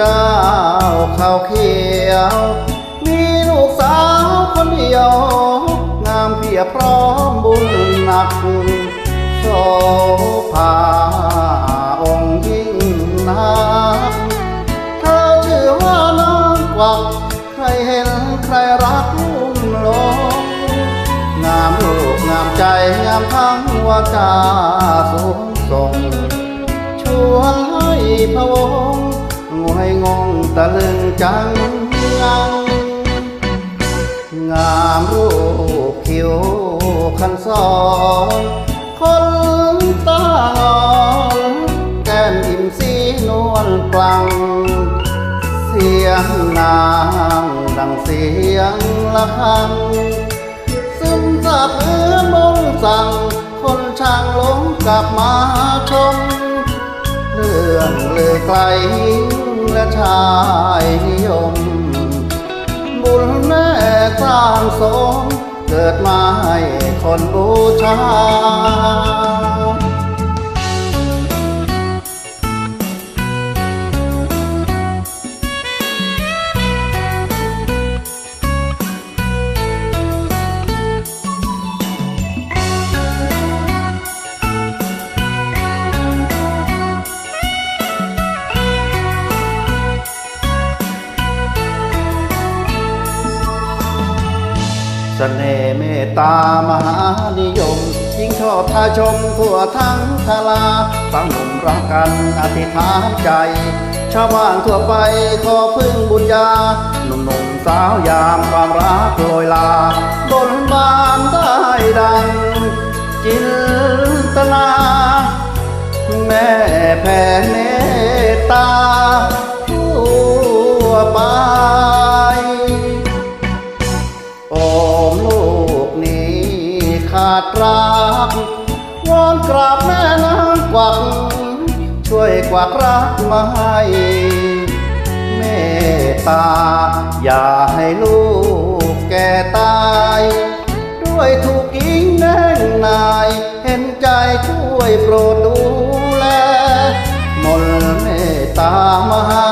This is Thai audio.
จ้าข้าวเขียว มีลูกสาวคนเดียว งามเพียบพร้อมบุญหนักโสภาองค์ยิ่งนักเธอชื่อว่าน้องกวักใครเห็นใครรักลุ่มหลงงามรูปงามใจงามทั้งวาจา ตะลึงจังงังงามรูปผิวคันซอนคนตางอนแก้มอิ่มสีนวลปลัง เสียงนางดังเสียงละคังซึมซาบเหมือมนสั่ง คนช่างหลงกลับมาชมเรื่องเลยไกล และชายนิยม บุญแม่สร้างสมเกิดมาให้คนบูชา สน่ห์เมตตามหานิยม ยิ่งชอบทาชมทั่วทั้งทลาตั้งหนุ่มรักกันอธิษฐานใจ ชาวบ้านทั่วไปขอพึ่งบุญญา หนุ่มๆสาวยามความรักโรยลา บนบานได้ดัง จินตนา แม่แผ่เมตตาทั่วไป ขาดรักวอนกราบแม่นางกวัก ช่วยกวักรักมาให้เมตตา อย่าให้ลูกแก่ตาย ด้วยถูกยิงแน่งนาย เห็นใจช่วยโปรดดูแลมนต์เมตตามหา